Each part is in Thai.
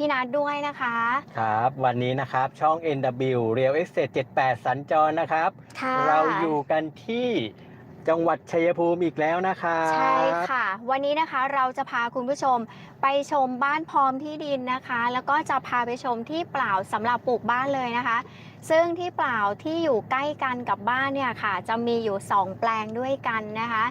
พี่นัดด้วยนะคะ ครับ วันนี้นะครับช่อง NW Real Estate 78 สัญจรนะครับค่ะเราอยู่กันที่ จังหวัดชัยภูมิอีกแล้วนะครับใช่ค่ะ วันนี้นะคะเราจะพาคุณผู้ชมไปชมบ้านพร้อมที่ดินนะคะ แล้วก็จะพาไปชมที่เปล่าสำหรับปลูกบ้านเลยนะคะ ซึ่งที่เปล่าที่อยู่ใกล้กันกับบ้านเนี่ยค่ะ จะมีอยู่ 2 แปลงด้วยกันนะคะ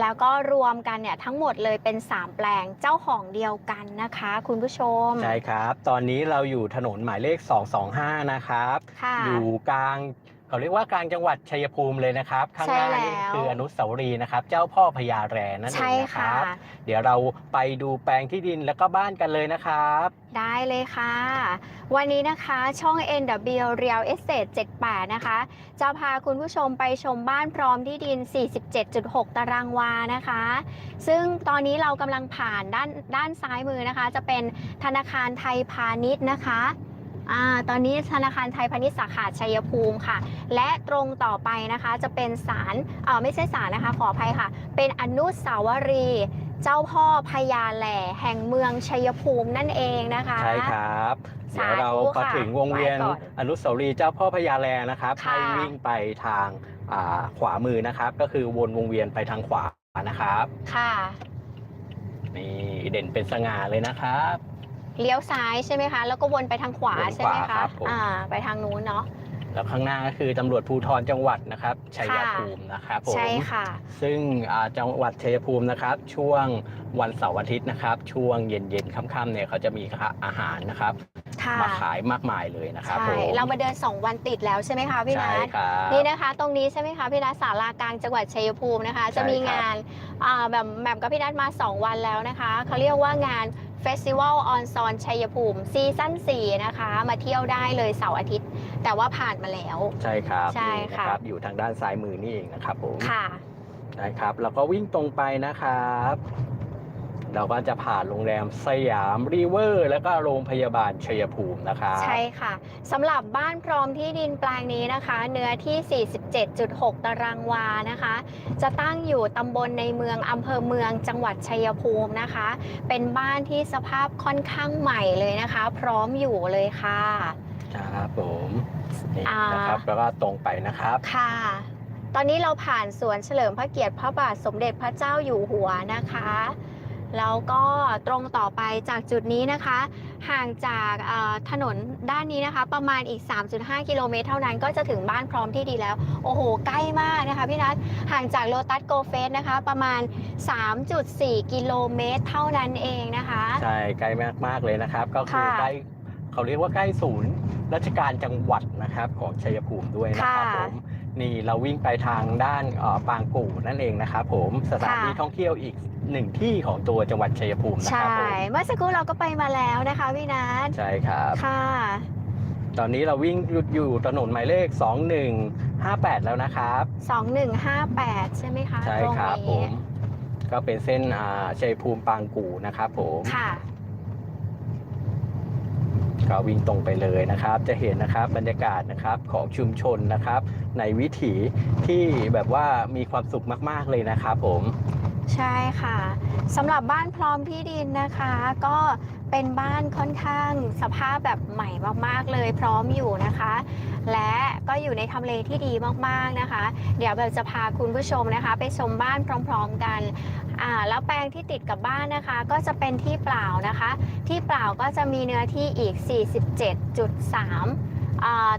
แล้วก็รวมกันเนี่ยทั้งหมดเลยเป็น 3 แปลงเจ้าของเดียวกันนะคะ คุณผู้ชมใช่ครับ ตอนนี้เราอยู่ถนนหมายเลข 225 นะครับค่ะอยู่กลาง เขาเรียกว่ากลางจังหวัดชัยภูมิเลยนะครับข้างหน้าใช่นี่แล้วคืออนุสาวรีย์นะครับ เจ้าพ่อพญาแรนั่นเอใช่งนะคค่ะรับ เดี๋ยวเราไปดูแปลงที่ดินแล้วก็บ้านกันเลยนะครับ ได้เลยค่ะ วันนี้นะคะช่อง NW Real Estate 78 นะคะ จะพาคุณผู้ชมไปชมบ้านพร้อมที่ดิน 47.6 ตารางวานะคะ ซึ่งตอนนี้เรากำลังผ่านด้านด้านซ้ายมือนะคะ จะเป็นธนาคารไทยพาณิชย์นะคะ อ่าตอนนี้ธนาคารไทยพาณิชย์สาขาชัยภูมิค่ะ และตรงต่อไปนะคะจะเป็นศาลเออไม่ใช่ศาลนะคะ ขออภัยค่ะ เป็นอนุสาวรีย์เจ้าพ่อพญาแหล่แห่งเมืองชัยภูมินั่นเองนะคะ ใช่ครับสาธุเดี๋ยวเราพอค่ะถึงวงเวียนไว้ก่อนอนุสาวรีย์เจ้าพ่อพญาแลนะครับค่ะให้วิ่งไปทางอ่าขวามือนะครับ ก็คือวนวงเวียนไปทางขวานะครับ ค่ะ นี่เด่นเป็นสง่าเลยนะครับ เลี้ยวซ้ายใช่ไหมคะ แล้วก็วนไปทางขวาวนขวาใช่ไหมครัคะบผม อ่า ไปทางนู้นเนาะ แล้วข้างหน้าก็คือตำรวจภูธรจังหวัดนะครับชัยภูมินะครับผม ใช่ค่ะ ซึ่งอ่าจังหวัดชัยภูมินะครับ ช่วงวันเสาร์อาทิตย์นะครับ ช่วงเย็นๆค่ำๆเนี่ยเขาจะมีอาหารนะครับ ค่ะมาขายมากมายเลยนะครับใช่ผมเรามาเดิน 2 วันติดแล้วใช่ไหมคะพี่ใช่นัทครับนี่นะคะ ตรงนี้ใช่ไหมคะพี่นัทศาลากลางจังหวัดชัยภูมินะคะ จะมีใช่ครับงานอ่าแบบแบบกับพี่นัทมา 2 วันแล้วนะคะ เขาเรียกว่างาน Festival on Son ชัยภูมิซีซั่น4นะคะ มาเที่ยวได้เลยเสาร์อาทิตย์ แต่ว่าผ่านมาแล้ว ใช่ครับใช่นี่นะค่ะครับอยู่ทางด้านซ้ายมือนี่เองนะครับผมค่ะนะครับ แล้วก็วิ่งตรงไปนะครับ เราก็จะผ่านโรงแรมสยามรีเวอร์ แล้วก็โรงพยาบาลชัยภูมินะครับใช่ค่ะสำหรับบ้านพร้อมที่ดินแปลงนี้นะคะ เนื้อที่ 47.6 ตารางวานะคะ จะตั้งอยู่ตำบลในเมืองอำเภอเมืองจังหวัดชัยภูมินะคะ เป็นบ้านที่สภาพค่อนข้างใหม่เลยนะคะ พร้อมอยู่เลยค่ะครับผมนี่อ่านนะครับแล้วก็ตรงไปนะครับค่ะตอนนี้เราผ่านสวนเฉลิมพระเกียรติพระบาทสมเด็จพระเจ้าอยู่หัวนะคะ แล้วก็ตรงต่อไปจากจุดนี้นะคะ ห่างจากเอ่อถนนด้านนี้นะคะ ประมาณอีก 3.5 กิโลเมตรเท่านั้นก็จะถึงบ้านพร้อมที่ดีแล้ว โอ้โห ใกล้มากนะคะพี่นัทห่างจากโลตัสโกเฟสนะคะ ประมาณ 3.4 กิโลเมตรเท่านั้นเองนะคะ ใช่ ใกล้มาก ๆ เลยนะครับ ก็คือค่ะใกล้เขาเรียกว่าใกล้ศูนย์ราชการจังหวัดนะครับของชัยภูมิด้วยนะครับค่ะผมนี่เราวิ่งไปทางด้านเอ่อปางกู่นั่นเองนะครับผมสถานที่ค่ะท่องเที่ยวอีก หนึ่งที่ของตัวจังหวัดชัยภูมินะคใช่ รับผมเมื่อสักครู่เราก็ไปมาแล้วนะคะพี่นัทใช่ครับ ค่ะ ตอนนี้เราวิ่งอยู่อยู่ถนนหมายเลข 2158 แล้วนะครับ 2158 ใช่ไหมคะใช่ตรงครับผนี้มก็เป็นเส้นอ่าชัยภูมิปางกู่นะครับผมค่ะ ก็วิ่งตรงไปเลยนะครับ จะเห็นนะครับบรรยากาศนะครับของชุมชนนะครับ ในวิถีที่แบบว่ามีความสุขมาก ๆ เลยนะครับผม ใช่ค่ะสำหรับบ้านพร้อมที่ดินนะคะ ก็เป็นบ้านค่อนข้างสภาพแบบใหม่มากๆเลยพร้อมอยู่นะคะ และก็อยู่ในทำเลที่ดีมากๆนะคะ เดี๋ยวแบบจะพาคุณผู้ชมนะคะ ไปชมบ้านพร้อม ๆกันอ่าแล้วแปลงที่ติดกับบ้านนะคะ ก็จะเป็นที่เปล่านะคะ ที่เปล่าก็จะมีเนื้อที่อีก 47.3อ่า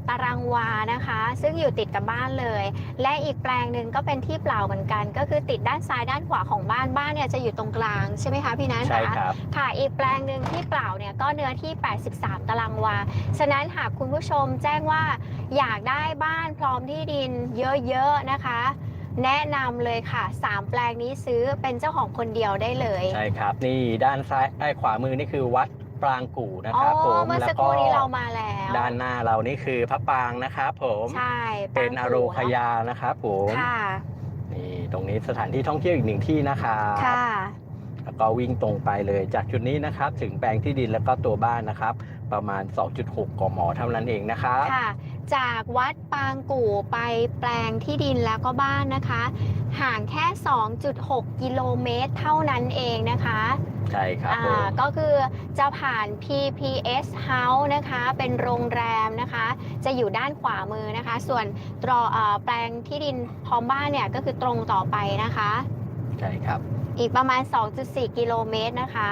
ตารางวานะคะ ซึ่งอยู่ติดกับบ้านเลย และอีกแปลงหนึ่งก็เป็นที่เปล่าเหมือนกัน ก็คือติดด้านซ้ายด้านขวาของบ้านบ้านเนี่ยจะอยู่ตรงกลางใช่ไหมคะพี่นัทใช่คะครับค่ะอีกแปลงหนึ่งที่เปล่าเนี่ยก็เนื้อที่ 83 ตารางวา ฉะนั้นหากคุณผู้ชมแจ้งว่าอยากได้บ้านพร้อมที่ดินเยอะๆนะคะแนะนำเลยค่ะ 3 แปลงนี้ซื้อเป็นเจ้าของคนเดียวได้เลย ใช่ครับ นี่ด้านซ้ายไอ้ขวามือนี่คือวัด ปรางกู่นะอ๋คอรับผมเมื่อแล้สักวคก็รู่นี้เรามาแล้วด้านหน้าเรานี่คือพระปรางนะครับผมใช่เป็นอปางโรกู่คยานะครับผมค่ะนี่ตรงนี้สถานที่ท่องเที่ยวอีกหนึ่งที่นะครับค่ะแล้วก็วิ่งตรงไปเลยจากจุดนี้นะครับ ถึงแปลงที่ดินแล้วก็ตัวบ้านนะครับ ประมาณ 2.6 กม เท่านั้นเองนะครับ ค่ะ จากวัดปางกู่ไปแปลงที่ดินแล้วก็บ้านนะคะ ห่างแค่ 2.6 กิโลเมตรเท่านั้นเองนะคะ ใช่ครับผอ่ามก็คือจะผ่าน PPS House นะคะ เป็นโรงแรมนะคะ จะอยู่ด้านขวามือนะคะ ส่วนตรอเอ่อแปลงที่ดินพร้อมบ้านเนี่ยก็คือตรงต่อไปนะคะ ใช่ครับ อีกประมาณ 2.4 กิโลเมตรนะคะ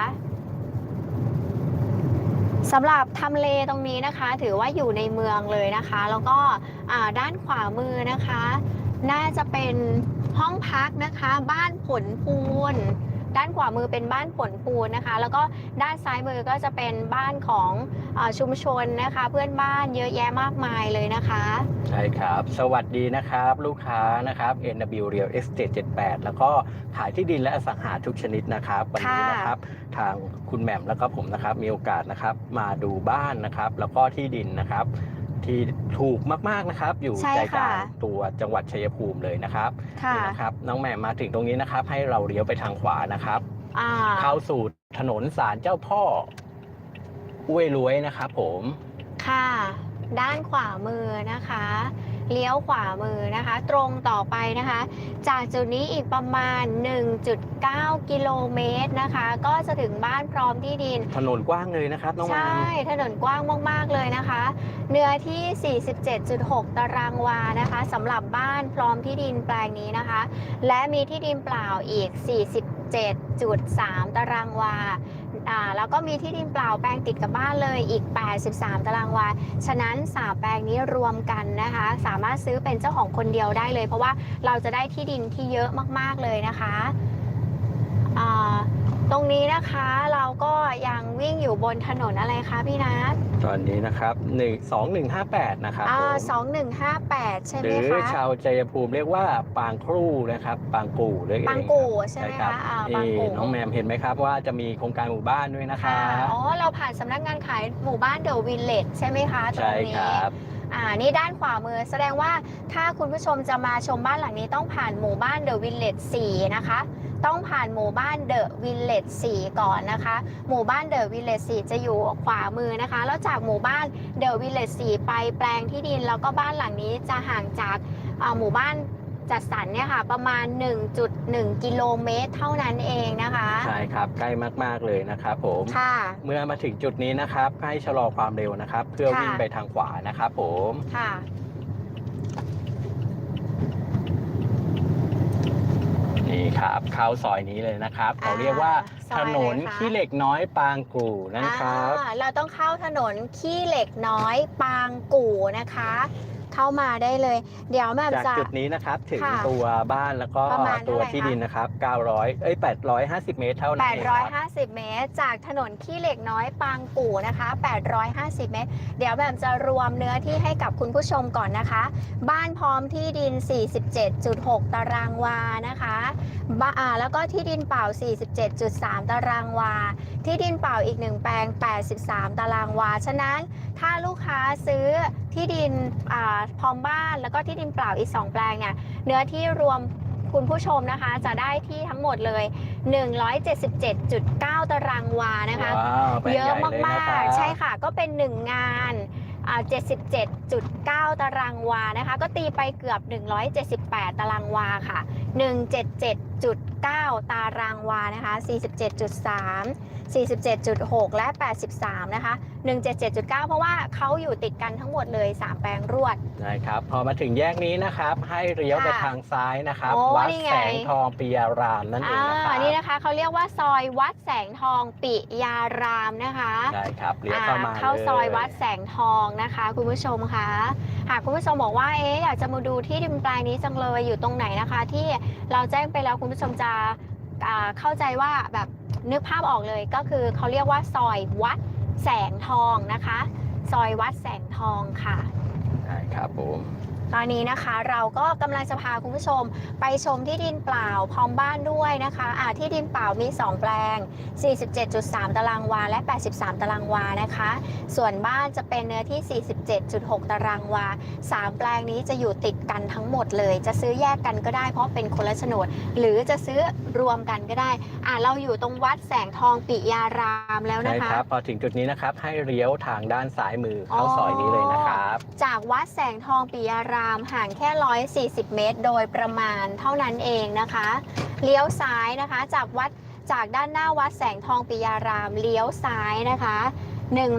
สำหรับทำเลตรงนี้นะคะ ถือว่าอยู่ในเมืองเลยนะคะ แล้วก็ด้านขวามือนะคะ น่าจะเป็นห้องพักนะคะ บ้านผลพูน ด้านขวามือเป็นบ้านผลปูนนะคะ แล้วก็ด้านซ้ายมือก็จะเป็นบ้านของอาชุมชนนะคะ เพื่อนบ้านเยอะแยะมากมายเลยนะคะ ใช่ครับ สวัสดีนะครับ ลูกค้านะครับ NW Real Estate 78แล้วก็ขายที่ดินและอสังหาทุกชนิดนะครับวันนี้ค่ะนะครับ ทางคุณแหม่มแล้วก็ผมนะครับมีโอกาสนะครับมาดูบ้านนะครับ แล้วก็ที่ดินนะครับ ที่ถูกมากๆนะครับ อยู่ใช่ใจกค่ะลางตัวจังหวัดชัยภูมิเลยนะครับค่ะนี่นะครับน้องแหม่มมาถึงตรงนี้นะครับ ให้เราเลี้ยวไปทางขวานะครับ อ่าเข้าสู่ถนนสารเจ้าพ่ออ้วยรวยนะครับผม ค่ะ ด้านขวามือนะคะ เลี้ยวขวามือนะคะ ตรงต่อไปนะคะ จากจุดนี้อีกประมาณ 1.9 กิโลเมตรนะคะ ก็จะถึงบ้านพร้อมที่ดิน ถนนกว้างเลยนะครับน้องแหใช่ม่มถนนกว้างมากๆเลยนะคะ เนื้อที่ 47.6 ตารางวานะคะสำหรับบ้านพร้อมที่ดินแปลงนี้นะคะ และมีที่ดินเปล่าอีก 47.3 ตารางวา อ่าแล้วก็มีที่ดินเปล่าแปลงติดกับบ้านเลยอีก 83 ตารางวา ฉะนั้น 3 แปลงนี้รวมกันนะคะ สามารถซื้อเป็นเจ้าของคนเดียวได้เลย เพราะว่าเราจะได้ที่ดินที่เยอะมาก ๆ เลยนะคะอ่า ตรงนี้นะคะเราก็ยังวิ่งอยู่บนถนนอะไรคะพี่นัทตอนนี้นะครับ1 2158 นะครับอ่าผมสองหนึ่งห้าแปดใช่หไหมรือคะชาวชัยภูมิเรียกว่าปางครูนะครับ ปางกูเรียกเองบางกูใช่ไหมใช่รัคะบอ่าบางนี่กูน้องแมมเห็นไหมครับว่าจะมีโครงการหมู่บ้านด้วยนะคะค่ะอ๋อเราผ่านสำนักงานขายหมู่บ้านเดอะวิลเลจใช่ไหมคะตรใช่งคนี้รับ อ่านี่ด้านขวามือแสดงว่าถ้าคุณผู้ชมจะมาชมบ้านหลังนี้ต้องผ่านหมู่บ้านเดอะวิลเลจ4นะคะ ต้องผ่านหมู่บ้านเดอะวิลเลจ4ก่อนนะคะ หมู่บ้านเดอะวิลเลจ4จะอยู่ขวามือนะคะ แล้วจากหมู่บ้านเดอะวิลเลจ4ไปแปลงที่ดิน แล้วก็บ้านหลังนี้จะห่างจากอ่าหมู่บ้านจัดสรรเนี่ยค่ะประมาณ 1.1 กิโลเมตรเท่านั้นเองนะคะ ใช่ครับใกล้มาก ๆ เลยนะครับผมค่ะเมื่อมาถึงจุดนี้นะครับ ให้ชะลอความเร็วนะครับ เพื่อค่ะวิ่งไปทางขวานะครับผมค่ะ นี่ครับเข้าซอยนี้เลยนะครับอ่าเขาเรียกว่าซอยถนนอะไรคะขี้เหล็กน้อยปางกูนะครับอ่าเราต้องเข้าถนนขี้เหล็กน้อยปางกู่นะคะ เข้ามาได้เลย เดี๋ยวแม่จากจะ จุดนี้นะครับถึงค่ะตัวบ้านแล้วก็ประมาณตัวเท่าไหร่ที่คะ ดินนะครับ 900 เอ้ย 850 เมตรเท่านั้นเองครับ 850 เมตร จากถนนขี้เหล็กน้อยปางกู่นะคะ 850 เมตร เดี๋ยวแบบจะรวมเนื้อที่ให้กับคุณผู้ชมก่อนนะคะ บ้านพร้อมที่ดิน 47.6 ตารางวานะคะบ้าอ่าแล้วก็ที่ดินเปล่า 47.3 ตารางวา ที่ดินเปล่าอีกหนึ่งแปลง 83 ตารางวา ฉะนั้นถ้าลูกค้าซื้อ ที่ดินอ่าพร้อมบ้านแล้วก็ที่ดินเปล่าอีก 2 แปลงเนี่ยเนื้อที่รวมคุณผู้ชมนะคะ จะได้ที่ทั้งหมดเลย 177.9 ตารางวานะคะว้าวแปลงเยอะใหญ่เลยมานะครักบๆใช่ค่ะ ก็เป็น 1 งานอ่า77.9 ตารางวานะคะ ก็ตีไปเกือบ 178 ตารางวาค่ะ 177.9 ตารางวานะคะ 47.3 47.6 และ 83 นะคะ 177.9 เพราะว่าเขาอยู่ติดกันทั้งหมดเลย 3 แปลงรวดใช่ครับ พอมาถึงแยกนี้นะครับ ให้เลี้ยวไปค่ะทางซ้ายนะครับ โอ้วัดนี่ไง แสงทองปิยารามนั่นเองนะครัอ่าบนี่นะคะเขาเรียกว่าซอยวัดแสงทองปิยารามนะคะใช่ครับเลี้ยวเข้ามาอ่เข้าลซอยวัดแสงทองนะคะ คุณผู้ชมคะหากคุณผู้ชมบอกว่าเอ๊ะอยากจะมาดูที่ดินแปลงนี้จังเลยอยู่ตรงไหนนะคะ ที่เราแจ้งไปแล้วคุณผู้ชมจะอ่าเข้าใจว่าแบบนึกภาพออกเลยก็คือเขาเรียกว่าซอยวัดแสงทองนะคะ ซอยวัดแสงทองค่ะใช่ครับผม ตอนนี้นะคะเราก็กำลังจะพาคุณผู้ชมไปชมที่ดินเปล่าพร้อมบ้านด้วยนะคะอ่าที่ดินเปล่ามี 2 แปลง 47.3 ตารางวา และ 83 ตารางวานะคะ ส่วนบ้านจะเป็นเนื้อที่ 47.6 ตารางวา 3 แปลงนี้จะอยู่ติดกันทั้งหมดเลย จะซื้อแยกกันก็ได้เพราะเป็นคนละโฉนด หรือจะซื้อรวมกันก็ได้อ่าเราอยู่ตรงวัดแสงทองปิยารามแล้วใช่นะคะครับพอถึงจุดนี้นะครับให้เลี้ยวทางด้านซ้ายมือเข้าซอยนี้เลยนะครับ จากวัดแสงทองปิยารามห่างแค่ 140 เมตร โดยประมาณเท่านั้นเองนะคะ เลี้ยวซ้ายนะคะจากวัดจากด้านหน้าวัดแสงทองปิยารามเลี้ยวซ้ายนะคะ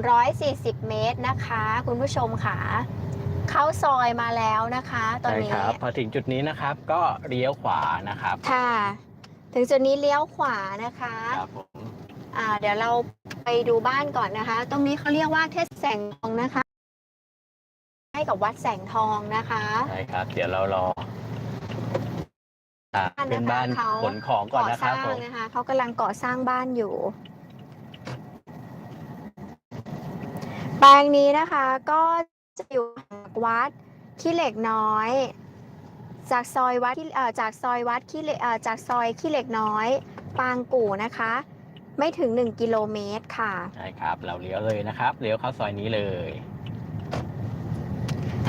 140 เมตรนะคะ คุณผู้ชมค่ะเข้าซอยมาแล้วนะคะ ตอนใช่นี้ครับพอถึงจุดนี้นะครับก็เลี้ยวขวานะครับค่ะ ถึงจุดนี้เลี้ยวขวานะคะครับผมอ่าเดี๋ยวเราไปดูบ้านก่อนนะคะ ตรงนี้เขาเรียกว่าเทศแสงทองนะคะ ให้กับวัดแสงทองนะคะ ใช่ครับ เดี๋ยวเรารออ่าบ้านนะคะเป็นบ้านเขา ขนของก่อนก่อนะคสรับร้างผมนะคะเขากำลังก่อสร้างบ้านอยู่ แปลงนี้นะคะก็จะอยู่ห่างจากวัดขี้เหล็กน้อย จากซอยวัดขี้เอ่อจากซอยวัดขี้เหล็กเอ่อจากซอยขี้เหล็กน้อย ปางกู่นะคะ ไม่ถึง 1 กิโลเมตรค่ะ ใช่ครับ เราเลี้ยวเลยนะครับ เลี้ยวเข้าซอยนี้เลย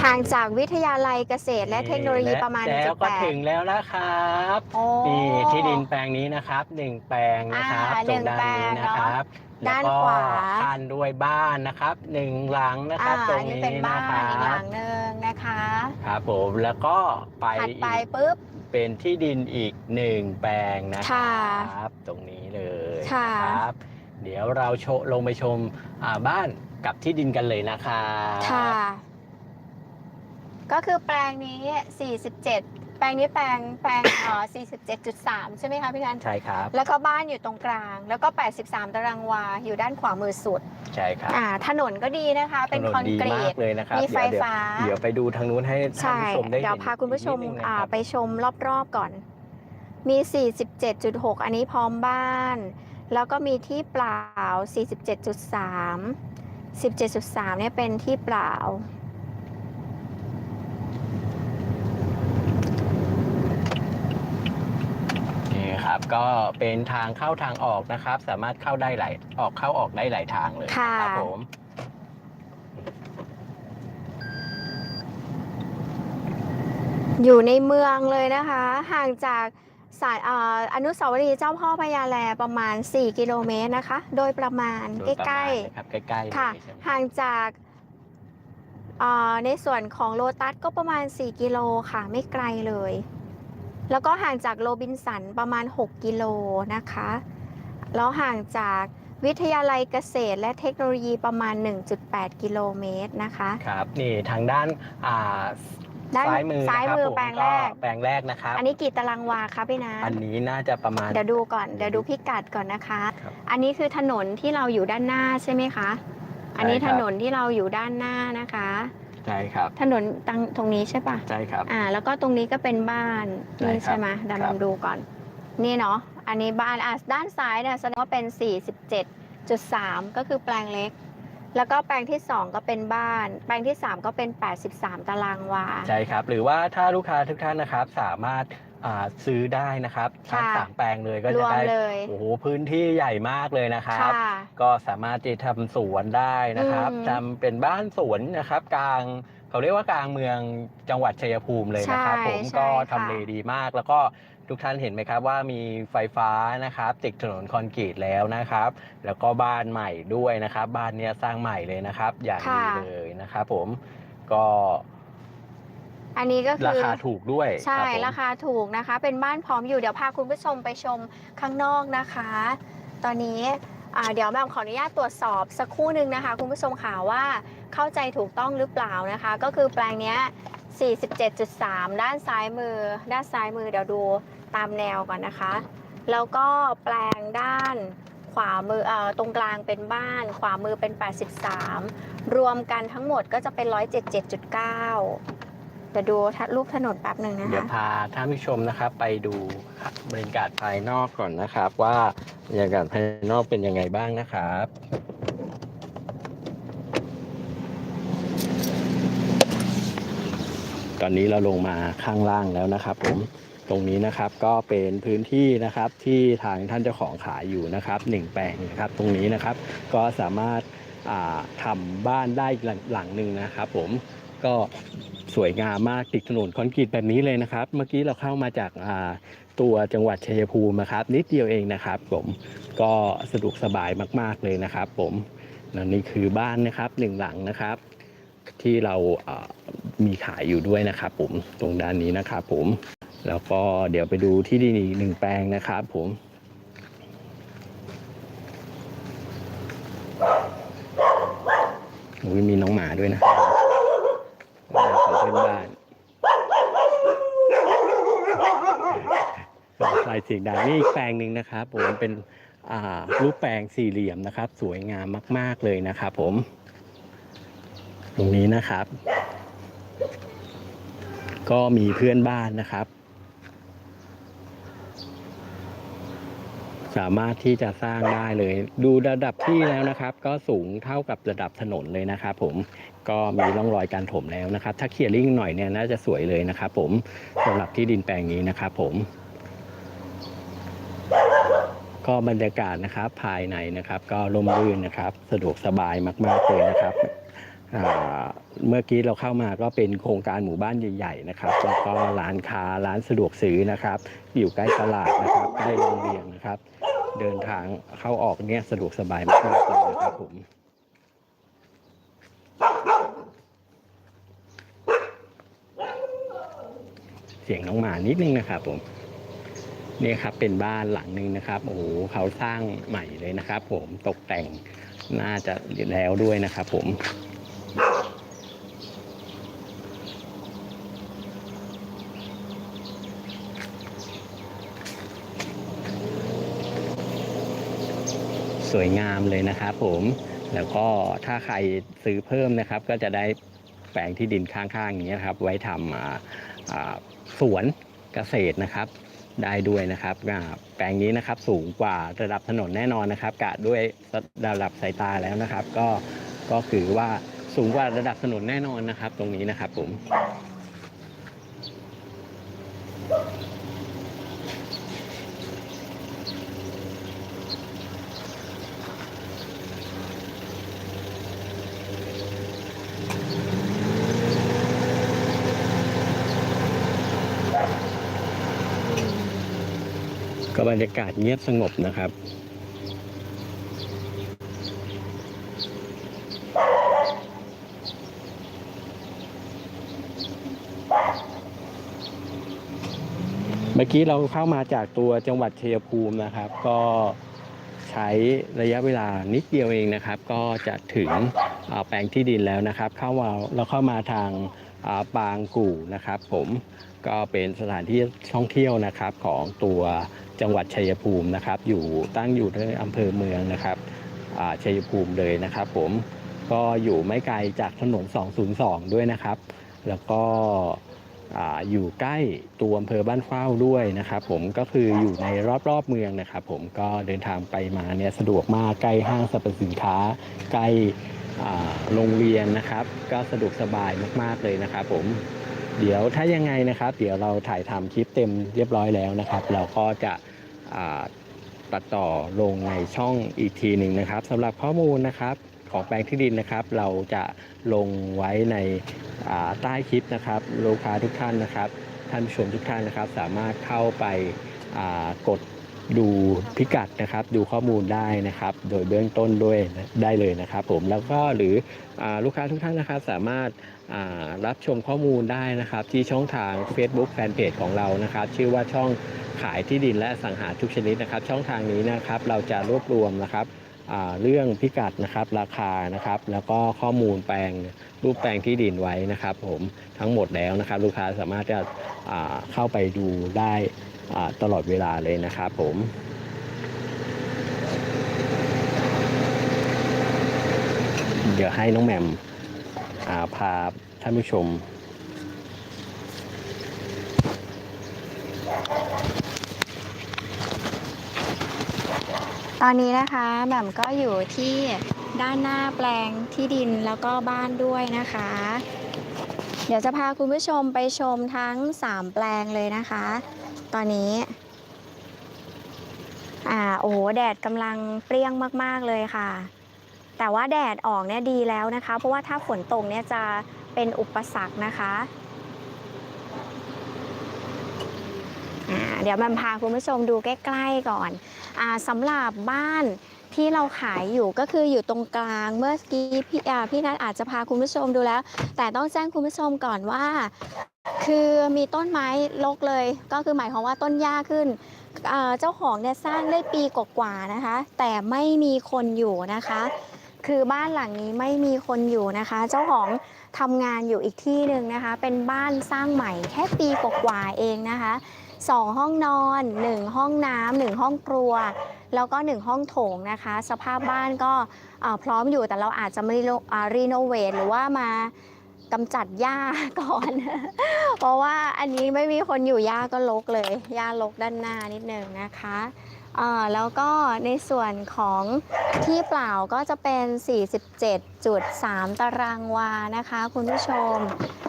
ห่างจากวิทยาลัยเกษตรและเทคโนโลยีประมาณแล้วก็ถึง1.8แล้วนะครับโอ้นี่ที่ดินแปลงนี้นะครับหนึ่งแปลงนะครับอ่าตรงด้านนี้หนึ่งแปลงนะครับเนอะด้านแล้วขก็วาขั้นด้วยบ้านนะครับหนึ่งหลังนะคอ่ารับตรงอันนี้นี้เป็นบ้านะนครัอีกหลับงหนึ่งนะคะครับผมแล้วก็ไปถัดไปอีกปุ๊บเป็นที่ดินอีกหนึ่งแปลงนะคค่ะรับ ตรงนี้เลยค่ะนะครับ เดี๋ยวเราโชว์ลงไปชมอ่าบ้านกับที่ดินกันเลยนะครับค่ะ ก็คือแปลงนี้ 47 แปลงนี้แปลงแปลงเอ่อ47.3 ใช่ไหมคะพี่กันใช่ครับ แล้วก็บ้านอยู่ตรงกลาง แล้วก็ 83 ตารางวา อยู่ด้านขวามือสุด ใช่ครับอ่าถนนก็ดีนะคะ เป็นถคอนดีกรีมาต กเลยนะครับมีไฟเดี๋ยวฟ้า เดี๋ยวไปดูทางนู้นให้ท่านใช่ ผู้ชมได้เดี๋ยวห็นพาคุณผู้ชมอีกนิดนึงนะอ่าครับ ไปชมรอบๆก่อน มี 47.6 อันนี้พร้อมบ้าน แล้วก็มีที่เปล่า 47.3 17.3 เนี่ยเป็นที่เปล่า นี่ครับ ก็เป็นทางเข้าทางออกนะครับ สามารถเข้าได้หลายออกเข้าออกได้หลายทางเลยค่ะ ครับผม อยู่ในเมืองเลยนะคะ ห่างจากสายเอ่ออนุสาวรีย์เจ้าพ่อพญาแลประมาณ 4 กิโลเมตรนะคะ โดยประมาณโดใกยประล้มาณนะครับใกล้ๆเลยๆค่ะใช่ไหมห่างจากเอ่อในส่วนของโลตัสก็ประมาณ 4 กิโลค่ะ ไม่ไกลเลย แล้วก็ห่างจากโรบินสันประมาณ 6 กิโลนะคะ แล้วห่างจากวิทยาลัยเกษตรและเทคโนโลยีประมาณ 1.8 กิโลเมตรนะคะ ครับนี่ทางด้านอ่าด้านซ้ายมือซ้ายนะครับมือผมแปลงแรก แปลงแรกนะครับ อันนี้กี่ตารางวาคะพี่นะอันนี้น่าจะประมาณ เดี๋ยวดูก่อน เดี๋ยวดูพิกัดก่อนนะคะครับอันนี้คือถนนที่เราอยู่ด้านหน้าใช่ไหมคะ อันนี้ใช่คถรับนนที่เราอยู่ด้านหน้านะคะ ใช่ครับ ถนนตังตรงนี้ใช่ปะใช่ครับ อ่า แล้วก็ตรงนี้ก็เป็นบ้านใช่นี่ครับใช่ไหมเดี๋ยวครัลบองดูก่อน นี่เนาะอันนี้บ้านอะด้านซ้ายเนี่ยแสดงว่าเป็น 47.3 ก็คือแปลงเล็ก แล้วก็แปลงที่ 2 ก็เป็นบ้าน แปลงที่ 3 ก็เป็น 83 ตารางวา ใช่ครับ หรือว่าถ้าลูกค้าทุกท่านนะครับสามารถ อ่าซื้อได้นะครับทั้งค่ะสามแปลงเลยก็รจะวมได้เลยโอ้โหพื้นที่ใหญ่มากเลยนะครับ ค่ะ ก็สามารถที่ทำสวนได้นะครับอืมทำเป็นบ้านสวนนะครับ กลางเขาเรียกว่ากลางเมืองจังหวัดชัยภูมิเลยนะครับ ใช่ผมใช่ก็ค่ะทำเลดีมาก แล้วก็ทุกท่านเห็นไหมครับว่ามีไฟฟ้านะครับ ติดถนนคอนกรีตแล้วนะครับ แล้วก็บ้านใหม่ด้วยนะครับ บ้านเนี้ยสร้างใหม่เลยนะครับ อย่างดีค่ะ เลยนะครับ ผมก็ อันนี้ก็ราคือคาถูกด้วยใช่บผมราคาถูกนะคะ เป็นบ้านพร้อมอยู่เดี๋ยวพาคุณผู้ชมไปชมข้างนอกนะคะ ตอนนี้อ่าเดี๋ยวแม่ขออนุญาตตรวจสอบสักครู่หนึ่งนะคะ คุณผู้ชมค่ะว่าเข้าใจถูกต้องหรือเปล่านะคะ ก็คือแปลงเนี้ย47.3 ด้านซ้ายมือ ด้านซ้ายมือเดี๋ยวดูตามแนวก่อนนะคะ แล้วก็แปลงด้านขวามือเอ่อตรงกลางเป็นบ้าน ขวามือเป็น 83 รวมกันทั้งหมดก็จะเป็น 177.9เดี๋ยวดูรูปถนนแป๊บหนึ่งนะเดี๋ยวคะพาท่านผู้ชมนะครับ ไปดูบรรยากาศภายนอกก่อนนะครับ ว่าบรรยากาศภายนอกเป็นยังไงบ้างนะครับ ตอนนี้เราลงมาข้างล่างแล้วนะครับผมตรงนี้นะครับก็เป็นพื้นที่นะครับที่ทางท่านเจ้าของขายอยู่นะครับหนึ่งแปลงนะครับ ตรงนี้นะครับก็สามารถอ่าทำบ้านได้หลังหลังหนึ่งนะครับ ผมก็ สวยงามมากติดถนนคอนกรีตแบบนี้เลยนะครับ เมื่อกี้เราเข้ามาจากตัวจังหวัดชัยภูมิครับ นิดเดียวเองนะครับ ผมก็สะดวกสบายมาก ๆเลยนะครับ ผมนี่คือบ้านนะครับหนึ่งหลังนะครับ ที่เรามีขายอยู่ด้วยนะครับ ผมตรงด้านนี้นะครับ ผมแล้วก็เดี๋ยวไปดูที่ดินอีกหนึ่งแปลงนะครับ ผมมีน้องหมาด้วยนะครับ บ้านลายเสียงดังนี่อีกแปลงหนึ่งนะครับผมเป็นรูปแปลงสี่เหลี่ยมนะครับ สวยงามมาก ๆเลยนะครับผม ตรงนี้นะครับ ก็มีเพื่อนบ้านนะครับ สามารถที่จะสร้างได้เลย ดูระดับที่แล้วนะครับ ก็สูงเท่ากับระดับถนนเลยนะครับผมก็มีร่องรอยการถมแล้วนะครับ ถ้าเคลียร์ลิ่งหน่อยเนี่ยน่าจะสวยเลยนะครับผมสำหรับที่ดินแปลงนี้นะครับผม ก็บรรยากาศนะครับภายในนะครับ ก็ร่มรื่นนะครับ สะดวกสบายมาก ๆ เลยนะครับ เมื่อกี้เราเข้ามาก็เป็นโครงการหมู่บ้านใหญ่ๆนะครับแล้วก็ร้านค้าร้านสะดวกซื้อนะครับ อยู่ใกล้ตลาดนะครับใกล้โรงเรียนนะครับ เดินทางเข้าออกเนี่ยสะดวกสบายมากๆเลยนะครับผมเสียงน้องหมานิดนึงนะครับผมเนี่ยครับเป็นบ้านหลังหนึ่งนะครับโอ้โหเขาสร้างใหม่เลยนะครับ ผมตกแต่งน่าจะแล้วด้วยนะครับ ผม สวยงามเลยนะครับผมแล้วก็ถ้าใครซื้อเพิ่มนะครับ ก็จะได้แปลงที่ดินข้างๆอย่างนี้ครับ ไว้ทำสวนเกษตรนะครับได้ด้วยนะครับแปลงนี้นะครับสูงกว่าระดับถนนแน่นอนนะครับ กะด้วยระดับสายตาแล้วนะครับ ก็ก็คือว่า สูงกว่าระดับถนนแน่นอนนะครับ ตรงนี้นะครับผมก็บรรยากาศเงียบสงบนะครับ เมื่อกี้เราเข้ามาจากตัวจังหวัดชัยภูมินะครับ ก็ใช้ระยะเวลานิดเดียวเองนะครับ ก็จะถึงแปลงที่ดินแล้วนะครับ เข้ามาเราเข้ามาทางาปางกู่นะครับ ผมก็เป็นสถานที่ท่องเที่ยวนะครับของตัวจังหวัดชัยภูมินะครับ อยู่ตั้งอยู่ในอำเภอเมืองนะครับอ่าชัยภูมิเลยนะครับ ผมก็อยู่ไม่ไกลจากถนน 202 ด้วยนะครับ แล้วก็ออยู่ใกล้ตัวอำเภอบ้านเฝ้าด้วยนะครับ ผมก็คืออยู่ในรอบๆเมืองนะครับ ผมก็เดินทางไปมาเนี่ยสะดวกมากใกล้ห้างสรรพสินค้าใกล้โรงเรียนนะครับ ก็สะดวกสบายมากๆเลยนะครับผมเดี๋ยวถ้ายังไงนะครับ เดี๋ยวเราถ่ายทำคลิปเต็มเรียบร้อยแล้วนะครับ เราก็จะตัดต่อลงในช่องอีกทีหนึ่งนะครับสำหรับข้อมูลนะครับ ของแปลงที่ดินนะครับ เราจะลงไว้ในใต้คลิปนะครับลูกค้าทุกท่านนะครับ ท่านผู้ชมทุกท่านนะครับ สามารถเข้าไปากดดูพิกัดนะครับ ดูข้อมูลได้นะครับ โดยเบื้องต้นด้วยได้เลยนะครับ ผมแล้วก็หรืออลูกค้าทุกท่านนะครับ สามารถรับชมข้อมูลได้นะครับ ที่ช่องทาง Facebook Fanpage ของเรานะครับ ชื่อว่าช่องขายที่ดินและสังหาทุกชนิดนะครับ ช่องทางนี้นะครับ เราจะรวบรวมนะครับ เรื่องพิกัดนะครับราคานะครับ แล้วก็ข้อมูลแปลงรูปแปลงที่ดินไว้นะครับผมทั้งหมดแล้วนะครับ ลูกค้าสามารถจะเข้าไปดูได้ตลอดเวลาเลยนะครับผมเดี๋ยวให้น้องแหม่มพาท่านผู้ชม อนนี้นะคะแหม่มก็อยู่ที่ด้านหน้าแปลงที่ดินแล้วก็บ้านด้วยนะคะ เดี๋ยวจะพาคุณผู้ชมไปชมทั้ง 3 แปลงเลยนะคะ ตอนนี้ อ่าโอ้แดดกำลังเปรี้ยงมากๆเลยค่ะ แต่ว่าแดดออกเนี่ยดีแล้วนะคะ เพราะว่าถ้าฝนตกเนี่ยจะเป็นอุปสรรคนะคะอ่า เดี๋ยวม่มพาคุณผู้ชมดูใกล้ ๆ ก่อนอสำหรับบ้านที่เราขายอยู่ก็คืออยู่ตรงกลางเมื่อกี้พี่พี่นัทอาจจะพาคุณผู้ชมดูแล้ว แต่ต้องแจ้งคุณผู้ชมก่อนว่า คือมีต้นไม้รกเลย ก็คือหมายความว่าต้นหญ้าขึ้นเจ้าของเนี่ยสร้างได้ปีกว่าๆนะคะ แต่ไม่มีคนอยู่นะคะ คือบ้านหลังนี้ไม่มีคนอยู่นะคะ เจ้าของทำงานอยู่อีกที่หนึ่งนะคะ เป็นบ้านสร้างใหม่แค่ปีกว่าๆเองนะคะ สองห้องนอน 1 ห้องน้ำหนึ่งห้องครัว แล้วก็ 1 ห้องโถงนะคะ สภาพบ้านก็พร้อมอยู่แต่เราอาจจะไม่รีโนเวทหรือว่ามากำจัดหญ้าก่อน เพราะว่าอันนี้ไม่มีคนอยู่หญ้าก็รกเลยหญ้ารกด้านหน้านิดหนึ่งนะคะแล้วก็ในส่วนของที่เปล่าก็จะเป็น 47.3 ตารางวานะคะ คุณผู้ชม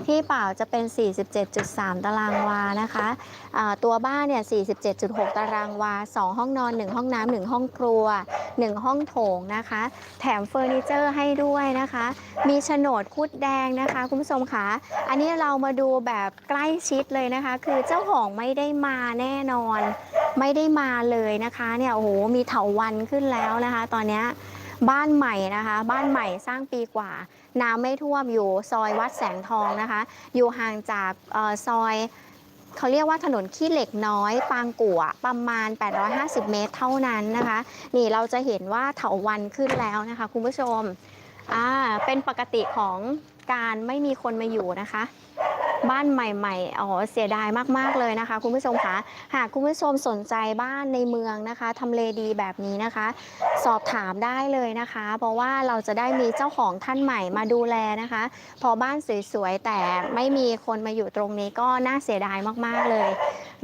ที่เปล่าจะเป็น 47.3 ตารางวานะคะ ตัวบ้านเนี่ย 47.6 ตารางวา 2 ห้องนอน 1 ห้องน้ำ1ห้องครัว 1 ห้องโถงนะคะ แถมเฟอร์นิเจอร์ให้ด้วยนะคะ มีโฉนดคุดแดงนะคะ คุณผู้ชมคะอันนี้เรามาดูแบบใกล้ชิดเลยนะคะ คือเจ้าของไม่ได้มาแน่นอน ไม่ได้มาเลยนะคะเนี่ยโอ้โหมีเถาวันขึ้นแล้วนะคะ ตอนนี้บ้านใหม่นะคะ บ้านใหม่สร้างปีกว่า น้ำไม่ท่วมอยู่ซอยวัดแสงทองนะคะ อยู่ห่างจากออซอย เขาเรียกว่าถนนขี้เหล็กน้อย ปางกัวประมาณ 850 เมตรเท่านั้นนะคะ นี่เราจะเห็นว่าเถาวันขึ้นแล้วนะคะ คุณผู้ชมอ่าเป็นปกติของการไม่มีคนมาอยู่นะคะ บ้านใหม่ๆ อ๋อ เสียดายมากๆเลยนะคะ คุณผู้ชมคะ หากคุณผู้ชมสนใจบ้านในเมืองนะคะทำเลดีแบบนี้นะคะ สอบถามได้เลยนะคะ เพราะว่าเราจะได้มีเจ้าของท่านใหม่มาดูแลนะคะ พอบ้านสวยๆ แต่ไม่มีคนมาอยู่ตรงนี้ก็น่าเสียดายมากๆเลย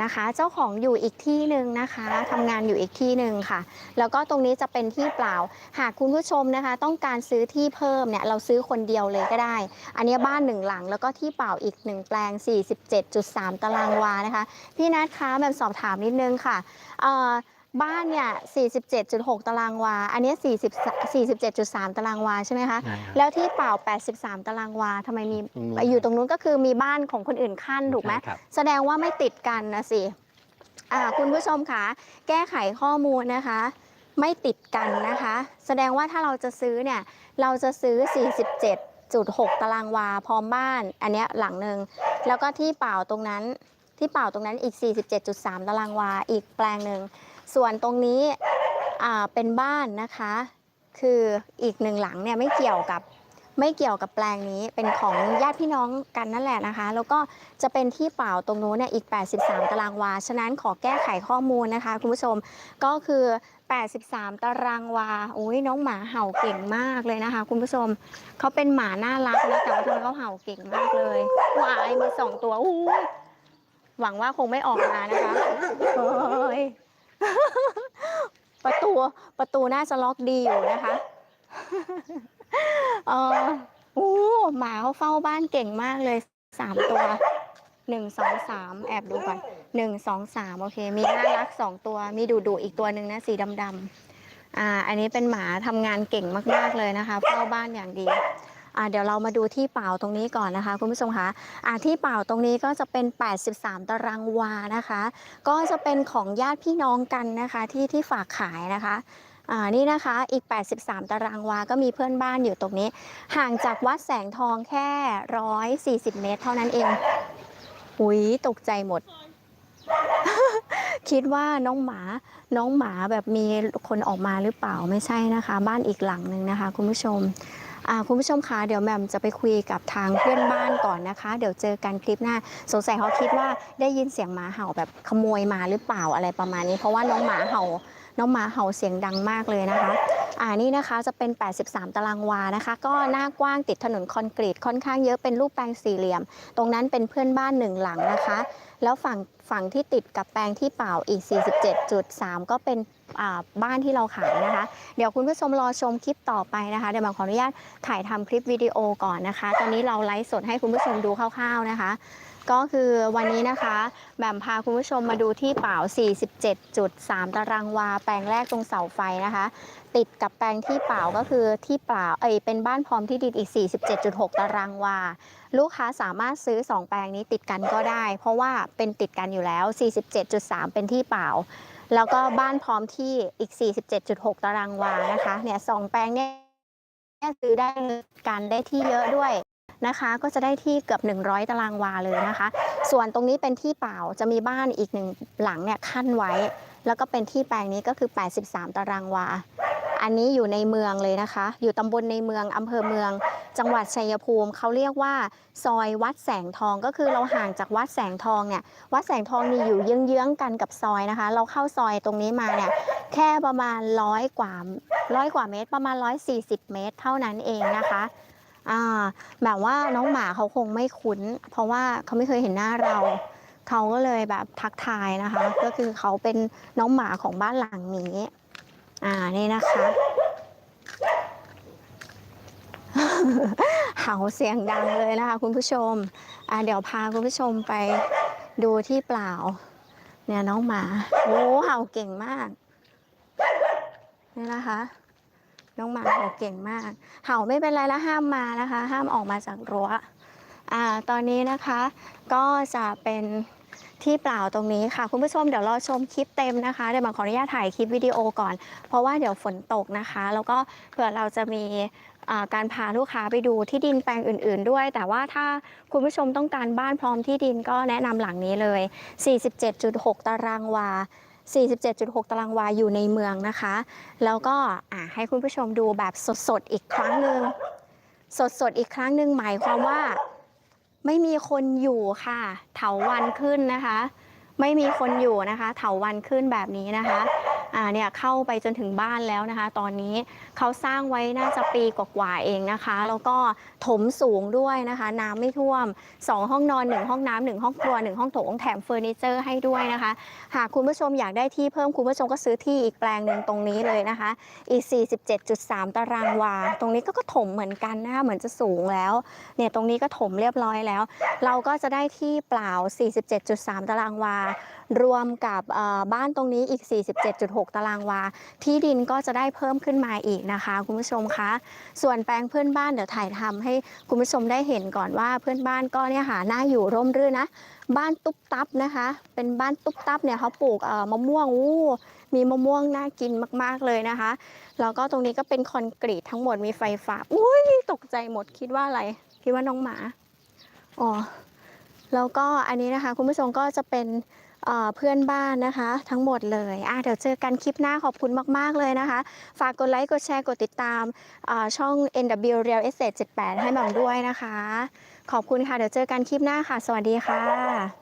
นะคะ เจ้าของอยู่อีกที่หนึ่งนะคะทำงานอยู่อีกที่หนึ่งค่ะ แล้วก็ตรงนี้จะเป็นที่เปล่า หากคุณผู้ชมนะคะ ต้องการซื้อที่เพิ่มเนี่ย เราซื้อคนเดียวเลยก็ได้ อันนี้บ้านหนึ่งหลังแล้วก็ที่เปล่าอีกหนึ่งแปลง 47.3 ตารางวานะคะ พี่นัทคะแบบสอบถามนิดนึงค่ะเอ่อบ้านเนี่ย 47.6 ตารางวา อันนี้40 47.3 ตารางวาใช่ไหมคะใช่ครับแล้วที่เปล่า 83 ตารางวาทำไมมีตรงนู้นอยู่ตรงนู้นก็คือมีบ้านของคนอื่นขั้นถูกไหมใช่ครับแสดงว่าไม่ติดกันนะสิอ่าคุณผู้ชมคะ แก้ไขข้อมูลนะคะ ไม่ติดกันนะคะ แสดงว่าถ้าเราจะซื้อเนี่ย เราจะซื้อ 47.6 ตารางวาพร้อมบ้าน อันเนี้ยหลังหนึ่งแล้วก็ที่เปล่าตรงนั้นที่เปล่าตรงนั้นอีก 47.3 ตารางวาอีกแปลงหนึ่งส่วนตรงนี้อ่าเป็นบ้านนะคะ คืออีกหนึ่งหลังเนี่ยไม่เกี่ยวกับ ไม่เกี่ยวกับแปลงนี้เป็นของญาติพี่น้องกันนั่นแหละนะคะ แล้วก็จะเป็นที่เปล่าตรงนู้นเนี่ยอีก 83 ตารางวา ฉะนั้นขอแก้ไขข้อมูลนะคะ คุณผู้ชมก็คือ 83 ตารางวาโอ้ยน้องหมาเห่าเก่งมากเลยนะคะ คุณผู้ชมเขาเป็นหมาน่ารักนะแต่ว่าทำไมเขาเห่าเก่งมากเลยวายมีสองตัวอู้หวังว่าคงไม่ออกมานะคะโอ้ยประตูประตูน่าจะล็อกดีอยู่นะคะ เออโอ้หมาเขาเฝ้าบ้านเก่งมากเลยสามตัวหนึ่งสองสามแอบดูก่อนหนึ่งสองสามโอเค มีน่ารักสองตัว มีดุดุอีกตัวหนึ่งนะสีดำๆอ่า อันนี้เป็นหมาทำงานเก่งมาก ๆ เลยนะคะเฝ้าบ้านอย่างดีอ่าเดี๋ยวเรามาดูที่เปล่าตรงนี้ก่อนนะคะคุณผู้ชมคะอ่าที่เปล่าตรงนี้ก็จะเป็น 83 ตารางวานะคะ ก็จะเป็นของญาติพี่น้องกันนะคะ ที่ที่ฝากขายนะคะ อ่านี่นะคะอีก 83 ตารางวา ก็มีเพื่อนบ้านอยู่ตรงนี้ ห่างจากวัดแสงทองแค่ 140 เมตร เท่านั้นเองหุยตกใจหมด คิดว่าน้องหมาน้องหมาแบบมีคนออกมาหรือเปล่าไม่ใช่นะคะ บ้านอีกหลังหนึ่งนะคะ คุณผู้ชมคุณผู้ชมคะเดี๋ยวแมมจะไปคุยกับทางเพื่อนบ้านก่อนนะคะ เดี๋ยวเจอกันคลิปหน้า สงสัยเขาคิดว่าได้ยินเสียงหมาเห่าแบบขโมยมาหรือเปล่าอะไรประมาณนี้ เพราะว่าน้องหมาเห่า น้องหมาเห่าเสียงดังมากเลยนะคะ อ่านี่นะคะจะเป็น 83 ตารางวานะคะ ก็หน้ากว้างติดถนนคอนกรีตค่อนข้างเยอะเป็นรูปแปลงสี่เหลี่ยม ตรงนั้นเป็นเพื่อนบ้านหนึ่งหลังนะคะ แล้วฝั่งฝั่งที่ติดกับแปลงที่เปล่าอีก 47.3 ก็เป็นบ้านที่เราขายนะคะ เดี๋ยวคุณผู้ชมรอชมคลิปต่อไปนะคะ เดี๋ยวมาขออนุญาตถ่ายทำคลิปวิดีโอก่อนนะคะ ตอนนี้เราไลฟ์สดให้คุณผู้ชมดูคร่าวๆนะคะ ก็คือวันนี้นะคะแหม่มพาคุณผู้ชมมาดูที่เปล่า 47.3 ตารางวา แปลงแรกตรงเสาไฟนะคะ ติดกับแปลงที่เปล่าก็คือที่เปล่าเอยเป็นบ้านพร้อมที่ดินอีก 47.6 ตารางวา ลูกค้าสามารถซื้อ 2 แปลงนี้ติดกันก็ได้ เพราะว่าเป็นติดกันอยู่แล้ว 47.3 เป็นที่เปล่า แล้วก็บ้านพร้อมที่อีก 47.6 ตารางวานะคะเนี่ยสองแปลงเนี่ยซื้อได้กันได้ที่เยอะด้วย นะคะ ก็จะได้ที่เกือบ 100 ตารางวาเลยนะคะ ส่วนตรงนี้เป็นที่เปล่าจะมีบ้านอีกหนึ่งหลังเนี่ยขั้นไว้ แล้วก็เป็นที่แปลงนี้ก็คือ 83 ตารางวา อันนี้อยู่ในเมืองเลยนะคะ อยู่ตำบลในเมืองอำเภอเมือง จังหวัดชัยภูมิเขาเรียกว่า ซอยวัดแสงทองก็คือเราห่างจากวัดแสงทองเนี่ยวัดแสงทองนี่อยู่เยื้องๆกันกับซอยนะคะ เราเข้าซอยตรงนี้มาเนี่ยแค่ประมาณร้อยกว่าร้อยกว่าเมตร ประมาณ 140 เมตร เท่านั้นเองนะคะ อ่าแบบว่าน้องหมาเขาคงไม่คุ้น เพราะว่าเขาไม่เคยเห็นหน้าเรา เขาก็เลยแบบทักทายนะคะ ก็คือเขาเป็นน้องหมาของบ้านหลังนี้อ่านี่นะคะเห่าเสียงดังเลยนะคะ คุณผู้ชมอ่าเดี๋ยวพาคุณผู้ชมไปดูที่เปล่า เนี่ยน้องหมาโอ้เห่าเก่งมากนี่นะคะ น้องหมาเห่าเก่งมาก เห่าไม่เป็นไรแล้วห้ามมานะคะ ห้ามออกมาจากรั้วอ่าตอนนี้นะคะก็จะเป็นที่เปล่าตรงนี้ค่ะ คุณผู้ชมเดี๋ยวรอชมคลิปเต็มนะคะเดี๋ยวมาขออนุญาตถ่ายคลิปวิดีโอก่อน เพราะว่าเดี๋ยวฝนตกนะคะ แล้วก็เผื่อเราจะมีการพาลูกค้าไปดูที่ดินแปลงอื่น ๆ ด้วย แต่ว่าถ้าคุณผู้ชมต้องการบ้านพร้อมที่ดินก็แนะนำหลังนี้เลย 47.6 ตารางวา 47.6 ตารางวาอยู่ในเมืองนะคะ แล้วก็ให้คุณผู้ชมดูแบบสดๆ อีกครั้งหนึ่งสดๆ อีกครั้งหนึ่งหมายความว่าไม่มีคนอยู่ค่ะ เถาวันขึ้นนะคะ ไม่มีคนอยู่นะคะ เถาวันขึ้นแบบนี้นะคะอ่าเนี่ยเข้าไปจนถึงบ้านแล้วนะคะ ตอนนี้เขาสร้างไว้น่าจะปีกว่าๆเองนะคะ แล้วก็ถมสูงด้วยนะคะ น้ำไม่ท่วม 2 ห้องนอน 1 ห้องน้ำหนึ่งห้องครัว 1 ห้องโถงแถมเฟอร์นิเจอร์ให้ด้วยนะคะ หากคุณผู้ชมอยากได้ที่เพิ่มคุณผู้ชมก็ซื้อที่อีกแปลงหนึ่งตรงนี้เลยนะคะ อีก 47.3 ตารางวา ตรงนี้ก็ก็ถมเหมือนกันนะคะเหมือนจะสูงแล้วเนี่ยตรงนี้ก็ถมเรียบร้อยแล้ว เราก็จะได้ที่เปล่า 47.3 ตารางวารวมกับบ้านตรงนี้อีก 47.6 ตารางวา ที่ดินก็จะได้เพิ่มขึ้นมาอีกนะคะ คุณผู้ชมคะ ส่วนแปลงเพื่อนบ้านเดี๋ยวถ่ายทำให้คุณผู้ชมได้เห็นก่อนว่าเพื่อนบ้านก็เนี่ยหาหน้าอยู่ร่มรื่นนะ บ้านตุ๊บตับนะคะ เป็นบ้านตุ๊บตับเนี่ยเขาปลูกมะม่วงอู้มีมะม่วงน่ากินมาก ๆ เลยนะคะ แล้วก็ตรงนี้ก็เป็นคอนกรีตทั้งหมดมีไฟฟ้า อุ้ยตกใจหมดคิดว่าอะไร คิดว่าน้องหมา อ๋อ แล้วก็อันนี้นะคะ คุณผู้ชมก็จะเป็นเพื่อนบ้านนะคะ ทั้งหมดเลยอะเดี๋ยวเจอกันคลิปหน้าขอบคุณมาก ๆ เลยนะคะ ฝากกดไลค์ กดแชร์ กดติดตามช่อง NW Real Estate 78 ให้หม่อมด้วยนะคะ ขอบคุณค่ะ เดี๋ยวเจอกันคลิปหน้าค่ะ สวัสดีค่ะ